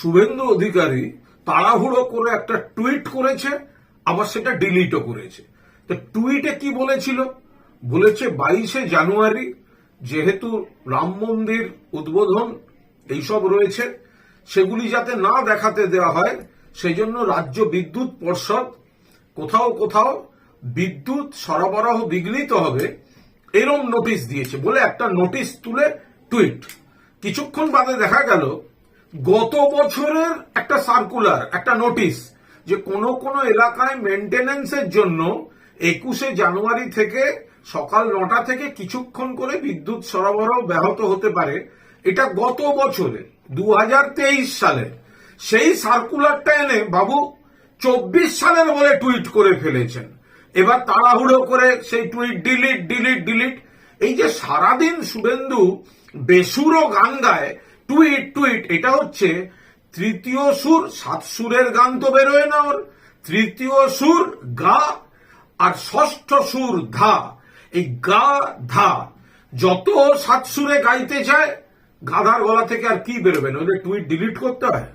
শুভেন্দু অধিকারী তাড়াহুড়ো করে একটা টুইট করেছে, আবার সেটা ডিলিটও করেছে। তো টুইটে কি বলেছিল? বলেছে বাইশে জানুয়ারি যেহেতু রাম মন্দির উদ্বোধন এইসব রয়েছে, সেগুলি যাতে না দেখাতে দেওয়া হয় সেই জন্য রাজ্য বিদ্যুৎ পর্ষদ কোথাও কোথাও বিদ্যুৎ সরবরাহ বিঘ্নিত হবে এরম নোটিশ দিয়েছে বলে একটা নোটিশ তুলে টুইট। কিছুক্ষণ বাদে দেখা গেল গত বছরের একটা সার্কুলার একটা নোটিশ যে কোন কোন এলাকায় মেনটেনেন্সের জন্য একুশে জানুয়ারি থেকে সকাল নটা থেকে কিছুক্ষণ করে বিদ্যুৎ সরবরাহ ব্যাহত হতে পারে, এটা গত বছরে দু সালে। সেই সার্কুলারটা এনে বাবু চব্বিশ সালের বলে টুইট করে ফেলেছেন। এবার তাড়াহুড়ো করে সেই টুইট ডিলিট ডিলিট ডিলিট এই যে সারাদিন শুভেন্দু বেসুরো গান গায় টুইট টুইট, এটা হচ্ছে, তৃতীয় সুর সাত সুরের গান তো বেরোয় না ওর। তৃতীয় সুর গা আর ষষ্ঠ সুর ধা। এই গা, ধা, যত সাত সুরে গাইতে চায়, গাধার গলা থেকে আর কি বেরোবে না? ওদের টুইট ডিলিট করতে হয়?